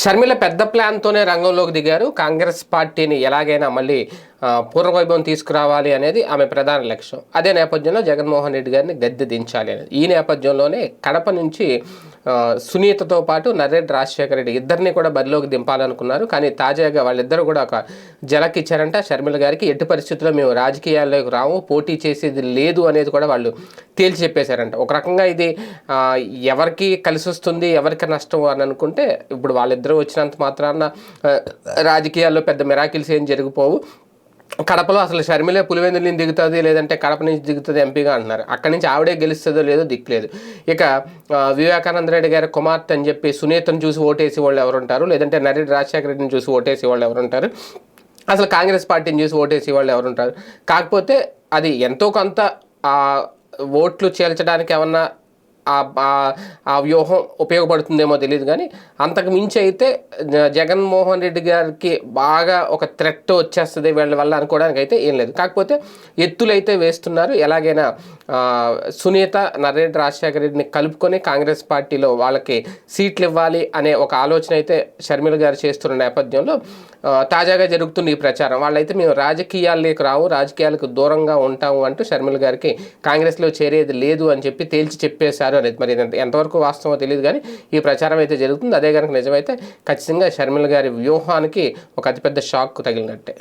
షర్మిల పెద్ద ప్లాన్తోనే రంగంలోకి దిగారు. కాంగ్రెస్ పార్టీని ఎలాగైనా మళ్ళీ పూర్వవైభవం తీసుకురావాలి అనేది ఆమె ప్రధాన లక్ష్యం. అదే నేపథ్యంలో జగన్మోహన్ రెడ్డి గారిని గద్దె దించాలి అనేది. ఈ నేపథ్యంలోనే కడప నుంచి సునీతతో పాటు నర్రెడ్డి రాజశేఖర రెడ్డి ఇద్దరిని కూడా బరిలోకి దింపాలనుకున్నారు. కానీ తాజాగా వాళ్ళిద్దరూ కూడా ఒక జలకిచ్చారంట షర్మిల గారికి ఎట్టి పరిస్థితుల్లో మేము రాజకీయాల్లోకి రాము పోటీ చేసేది లేదు అనేది కూడా వాళ్ళు తేల్చి చెప్పేశారంట. ఒక రకంగా ఇది ఎవరికి కలిసి వస్తుంది ఎవరికి నష్టం అని అనుకుంటే ఇప్పుడు వాళ్ళిద్దరూ వచ్చినంత మాత్రాన రాజకీయాల్లో పెద్ద మిరాకిల్స్ ఏం జరిగిపోవు. కడపలో అసలు షర్మిలే పులివెందుల నుంచి దిగుతుంది లేదంటే కడప నుంచి దిగుతుంది ఎంపీగా అంటున్నారు. అక్కడి నుంచి ఆవిడే గెలుస్తుందో లేదో దిక్కులేదు ఇక వివేకానంద రెడ్డి గారి కుమార్తె అని చెప్పి సునీతను చూసి ఓటేసి వాళ్ళు ఎవరుంటారు? లేదంటే నరేడ్ రాజశేఖర రెడ్డిని చూసి ఓటేసి వాళ్ళు ఎవరుంటారు? అసలు కాంగ్రెస్ పార్టీని చూసి ఓటేసి వాళ్ళు ఎవరుంటారు? కాకపోతే అది ఎంతో కొంత ఓట్లు చేల్చడానికి ఏమన్నా ఆ వ్యూహం ఉపయోగపడుతుందేమో తెలియదు కానీ అంతకు మించి అయితే జ- జగన్మోహన్ రెడ్డి గారికి బాగా ఒక థ్రెట్ వచ్చేస్తుంది వీళ్ళ వల్ల అనుకోవడానికి అయితే ఏం లేదు. కాకపోతే ఎత్తులైతే వేస్తున్నారు. ఎలాగైనా సునీత నరేంద్ర రాజశేఖర రెడ్డిని కలుపుకొని కాంగ్రెస్ పార్టీలో వాళ్ళకి సీట్లు ఇవ్వాలి అనే ఒక ఆలోచన అయితే షర్మిల గారు చేస్తున్న నేపథ్యంలో తాజాగా జరుగుతున్న ఈ ప్రచారం. వాళ్ళైతే మేము రాజకీయాల్లోకి రావు రాజకీయాలకు దూరంగా ఉంటాము అంటూ షర్మిల గారికి కాంగ్రెస్లో చేరేది లేదు అని చెప్పి తేల్చి చెప్పేశారు. అనేది మరి ఎంతవరకు వాస్తవమో తెలియదు కానీ ఈ ప్రచారం అయితే జరుగుతుంది. అదే కనుక నిజమైతే ఖచ్చితంగా షర్మిల గారి వ్యూహానికి ఒక అతిపెద్ద షాక్ తగిలినట్టే.